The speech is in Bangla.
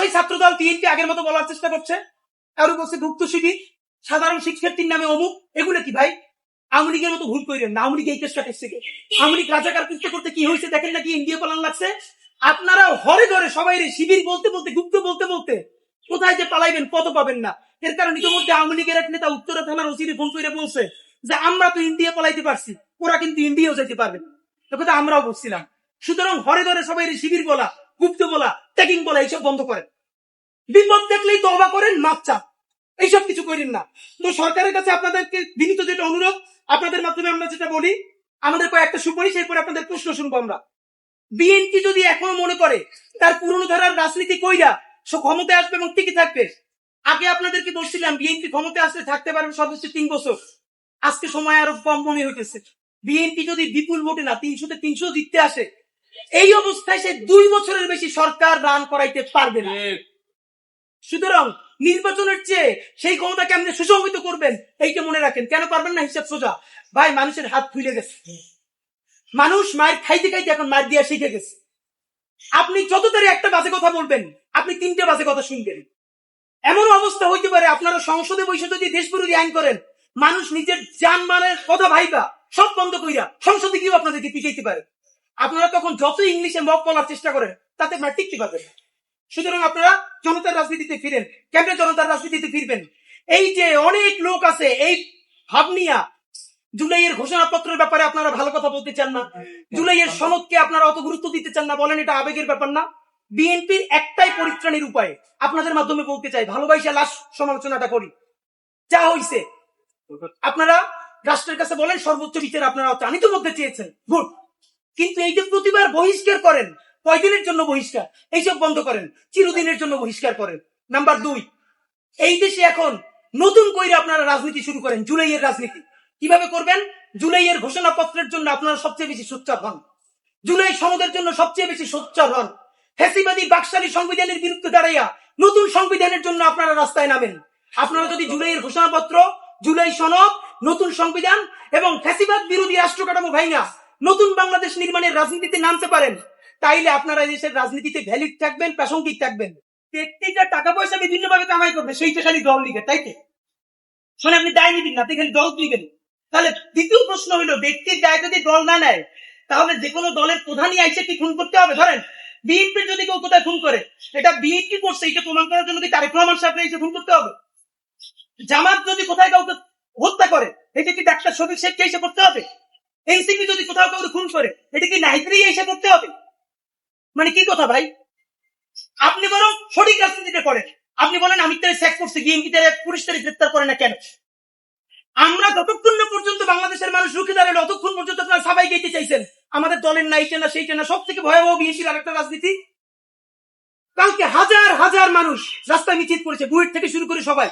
সেই ছাত্রদল বিএনপি আগের মতো বলার চেষ্টা করছে। কারও বলছে গুপ্ত শিবির সাধারণ শিক্ষার্থীর নামে অমুক, এগুলো কি ভাই? আওয়ামী লীগের মতো ভুল করেন না। আওয়ামী লীগ এই চেষ্টা করছে কি? আওয়ামী লীগ রাজাকার করতে করতে কি হয়েছে দেখেন নাকি ইন্ডিয়া পালান লাগছে? আপনারা হরে ধরে সবাই শিবির বলতে বলতে, গুপ্ত বলতে বলতে, কোথায় যে পালাইবেন কত পাবেন না। এর কারণ ইতিমধ্যে আওয়ামী লীগের এক নেতা উত্তরা থানার ওসিরে ফোন করে বলছে যে, আমরা তো ইন্ডিয়া পালাইতে পারছি, ওরা কিন্তু ইন্ডিয়াও যেতে পারবে না। কথা আমরাও বলছিলাম সুতরাং হরে ধরে সবাই শিবির বলা গুপ্ত বলা ট্যাকিং বলা, এইসব বন্ধ করেন। বিপদ দেখলেই তবা করেন, মাপ চাপ এইসব কিছু করেন না। তো সরকারের কাছে আপনাদেরকে বিনীত যেটা অনুরোধ, আপনাদের মাধ্যমে আমরা যেটা বলি, আমাদের কয়েকটা সুপারিশ, এরপরে আপনাদের প্রশ্ন শুনব আমরা। বিএনপি যদি এখনও মনে করে, তার পুরনো ধারার রাজনীতি কইরা সে ক্ষমতায় আসবে এবং টিকে থাকবে। আগে আপনাদেরকে বলছিলাম, বিএনপি ক্ষমতায় আসলে থাকতে পারবে সর্বোচ্চ তিন বছর। আজকে সময় আরও কম মনে হইতেছে। বিএনপি যদি বিপুল ভোটে না, তিনশোতে তিনশো জিততে আসে এই অবস্থায় সে দুই বছরের বেশি সরকার রান করাইতে পারবে না। সুতরাং নির্বাচনের চেয়ে সেই ক্ষমতা কেমনে সুসংহিত করবেন এইটা মনে রাখেন। কেন পারবেন না হিসাব সোজা? ভাই মানুষের হাত ফুলে গেছে। মানুষ মায়ের খাইতে খাইতে এখন মায়ের দিয়া শিখে গেছে। আপনি যত তারে একটা বাজে কথা বলবেন আপনি তিনটে বাজে কথা শুনবেন। এমন অবস্থা হইতে পারে আপনারা সংসদে বসে যদি দেশ বিরোধী আইন করেন মানুষ নিজের জানমালের কথা ভাইবা সব বন্ধ কইরা সংসদে গিয়েও আপনাদেরকে পিছাইতে পারে। আপনারা তখন যত ইংলিশে মক বলার চেষ্টা করেন, তাতে আপনারা টিকতে পারবেন। সুতরাং আপনারা জনতার রাজনীতিতে ফিরেন। কেমনে জনতার রাজনীতিতে ফিরবেন? এই যে অনেক লোক আছে, এই ভাবনিয়া, জুলাইয়ের ঘোষণাপত্রের ব্যাপারে আপনারা ভালো কথা বলতে চান না। জুলাইয়ের সনদকে আপনারা অত গুরুত্ব দিতে চান না, বলেন এটা আবেগের ব্যাপার না। বিএনপির একটাই পরিত্রাণের উপায়, আপনাদের মাধ্যমে বলতে চাই, ভালোবাসা লাশ সমালোচনাটা করি। যা হইছে। আপনারা রাষ্ট্রের কাছে বলেন, সর্বোচ্চ বিচার আপনারা চানিত মধ্যে চেয়েছেন। গুড। কিন্তু এই যে প্রতিবার বহিষ্কার করেন, কয়দিনের জন্য বহিষ্কার? এইসব বন্ধ করেন, চিরদিনের জন্য বহিষ্কার করেন। নাম্বার দুই, এই দেশে এখন নতুন কইরে আপনারা রাজনীতি শুরু করেন, জুলাইয়ের রাজনীতি। কীভাবে করবেন? জুলাইয়ের ঘোষণাপত্রের জন্য আপনারা সবচেয়ে বেশি সোচ্চার হন। জুলাই সনদের জন্য সবচেয়ে বেশি সোচ্চার হন। ফ্যাসিবাদী বাকশালী সংবিধানের বিরুদ্ধে দাঁড়াইয়া নতুন সংবিধানের জন্য আপনারা রাস্তায় নামেন। আপনারা যদি জুলাইয়ের ঘোষণাপত্র, জুলাই সনদ, নতুন সংবিধান এবং ফ্যাসিবাদ বিরোধী রাষ্ট্র কাঠামো ভাইনা নতুন বাংলাদেশ নির্মাণের রাজনীতিতে নামতে পারেন। তাইলে আপনারা দেশের রাজনীতিতে ভ্যালিড থাকবেন, প্রাসঙ্গিক থাকবেন। ব্যক্তিটা টাকা পয়সা বিভিন্ন ভাবে কামাই করবে, সেইটা খালি দল লিখে তাই তো? শোনে আপনি দায় নিবেন না খালি দল তুলবেন তাহলে দ্বিতীয় প্রশ্ন হইল, ব্যক্তির দায় যদি দল না নেয়, তাহলে যে কোনো দলের প্রধানই আইসে কি খুন করতে হবে? ধরেন বিএনপির যদি কেউ কোথায় খুন করে, এটা বিএনপি করছে, এটা প্রমাণ করার জন্য কি তারেক রহমান সাহেবকে এসে খুন করতে হবে? জামাত যদি কোথায় কাউকে হত্যা করে, এটা কি ডাক্তার শফিক শেখকে এসে করতে হবে? এনসিপি যদি কোথাও কাউকে খুন করে, এটা কি নাইত্রি এসে করতে হবে? মানে কি কথা ভাই? আপনি বরং সঠিক রাজনীতিটা করেন আপনি বলেন, আমি তারা চেক করছি বিএনপি তারা পুলিশ তারা গ্রেপ্তার করে না কেন? আমরা যতক্ষণ না পর্যন্ত বাংলাদেশের মানুষ রুখে দাঁড়াল, ততক্ষণ পর্যন্ত আপনারা সবাই গেতে চাইছেন। আমাদের দলের না এইটা না সেইটা না সব থেকে ভয়াবহ বিএনপির আরেকটা রাজনীতি। কালকে হাজার হাজার মানুষ রাস্তায় মিছিল করেছে, বুয়েট থেকে শুরু করে সবাই।